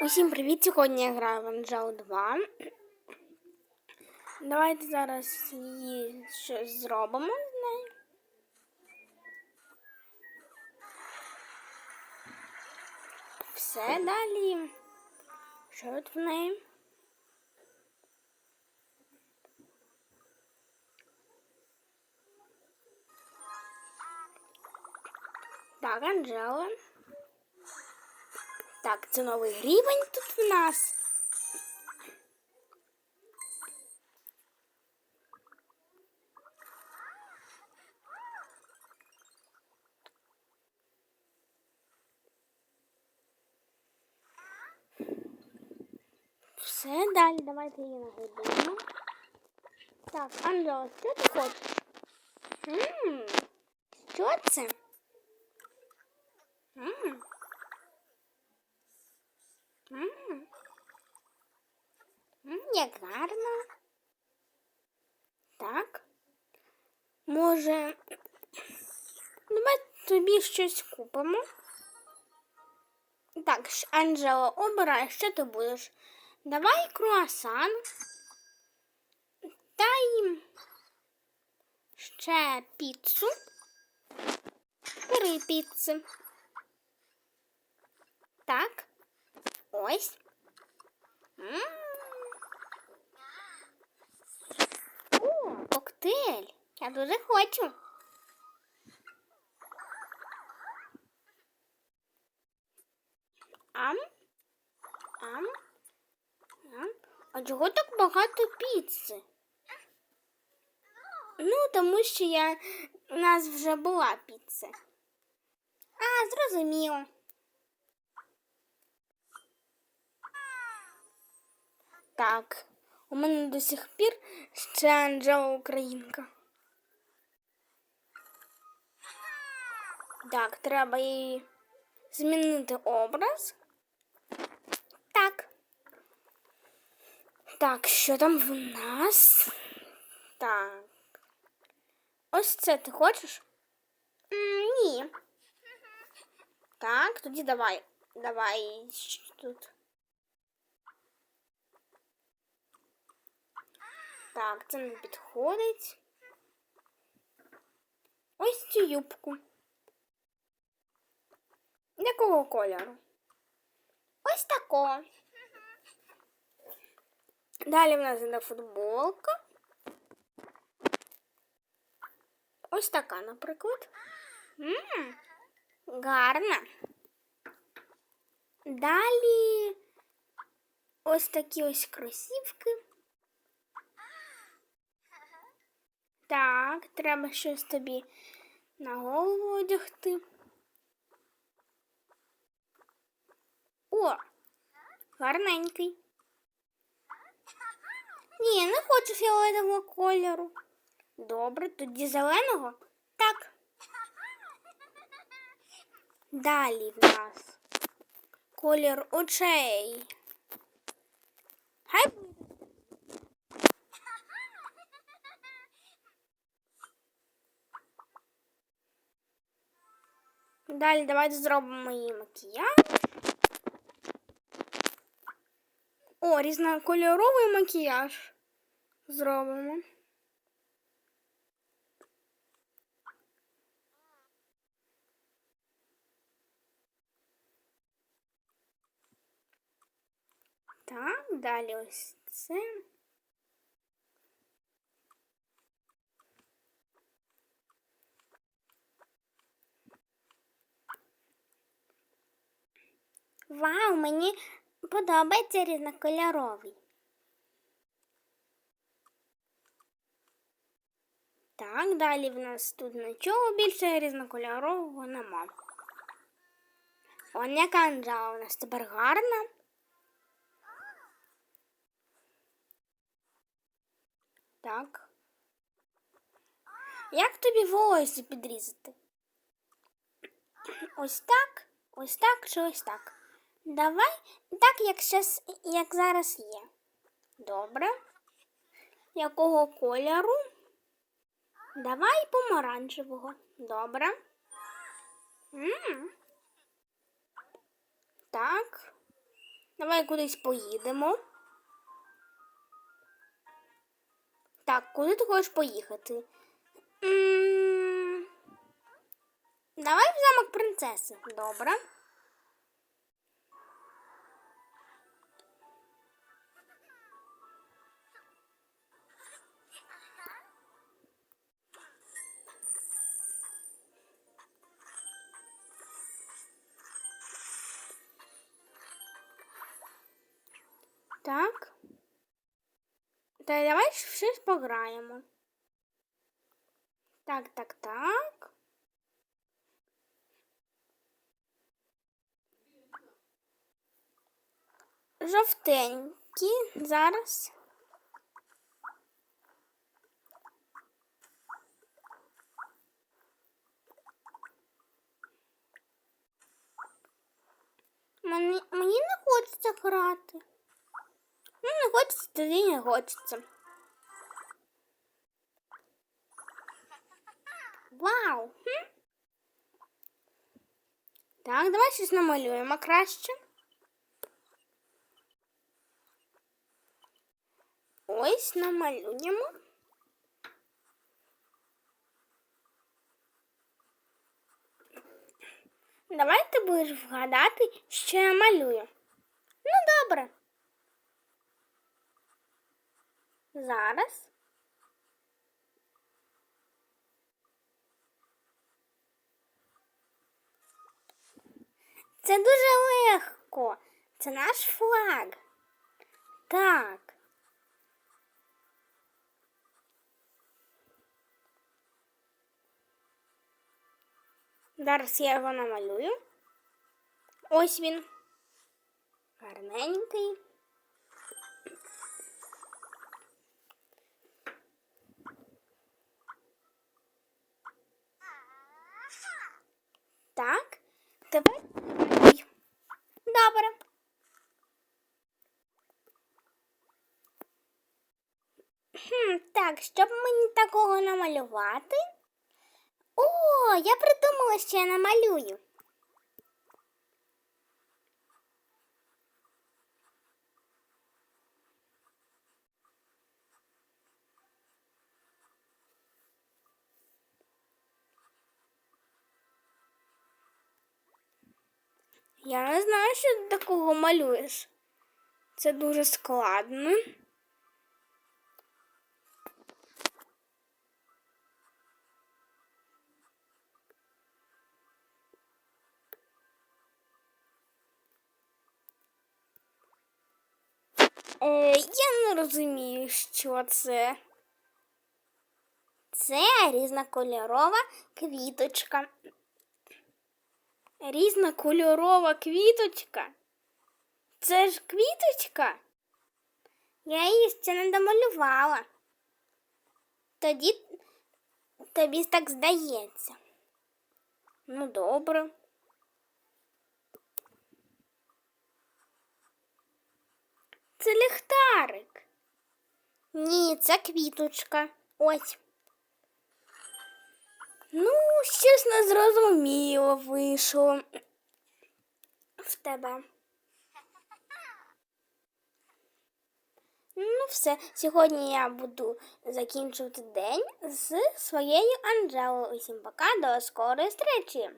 Усім привіт! Сьогодні я граю в Angel 2. Давайте зараз її щось зробимо з нею. Все далі. Що тут в неї? Так, Анжела. Так, це новий рівень тут в нас. Все, далі давайте її нагодуємо. Так, Анжела, що ти хочеш? М, Що це? Як гарно. Так. Може, давай тобі щось купимо. Так, ж, Анджело, обирай, що ти будеш. Давай круасан. Та й ще піцу. Три піци. Так. Ось. М. О, коктейль. Я дуже хочу. Ам. Ам. Ам. А чого так багато піци? Ну, тому що я у нас вже була піца. А, зрозуміло. Так, у мене до сих пір ще Анджела Українка. Так, треба їй змінити образ. Так. Так, що там в нас? Так. Ось це ти хочеш? М, ні. Так, тоді давай. Давай тут. Так, це не підходить. Ось цю юбку. Якого кольору? Ось такого. Далі в нас іде футболка. Ось така, наприклад. М, гарна. Далі ось такі ось кросівки. Так, треба щось тобі на голову одягти. О, гарненький. Ні, не хочу фіолетового кольору. Добре, тоді зеленого? Так. Далі в нас колір очей. Хай Далі давайте зробимо її макіяж. О, різнокольоровий макіяж зробимо. Так, далі ось це. Вау, мені подобається різнокольоровий. Так, далі в нас тут нічого більше різнокольорового нема. Он яка Анжела у нас тепер гарна. Так. Як тобі волосся підрізати? Ось так, ось так чи ось так. Давай так, як, щас, як зараз є. Добре. Якого кольору? Давай помаранчевого. Добре. М -м. Так. Давай кудись поїдемо. Так, куди ти хочеш поїхати? м Давай в замок принцеси. Добре. Так. Та давай щось пограємо. Так, так, так. Жовтенькі зараз. Мені, мені не хочеться грати. Ну, не хочеться, тоді не хочеться. Вау! Хм. Так, давай щось намалюємо краще. Ось намалюємо. Давай ти будеш вгадати, що я малюю. Ну, добре. Зараз. Це дуже легко. Це наш флаг. Так. Зараз я його намалюю. Ось він. Гарненький. Так, тепер. Ой. Добре. Хм, так, щоб мені такого намалювати. О, я придумала, що я намалюю. Я не знаю, що ти такого малюєш. Це дуже складно. Е, я не розумію, що це. Це різнокольорова квіточка. Різнокольорова квіточка. Це ж квіточка. Я її ще не домалювала. Тоді тобі так здається. Ну, добре. Це ліхтарик. Ні, це квіточка. Ось. Ну, щось незрозуміло вийшло в тебе. Ну, все. Сьогодні я буду закінчувати день з своєю Анжелою. Усім пока, до скорої зустрічі!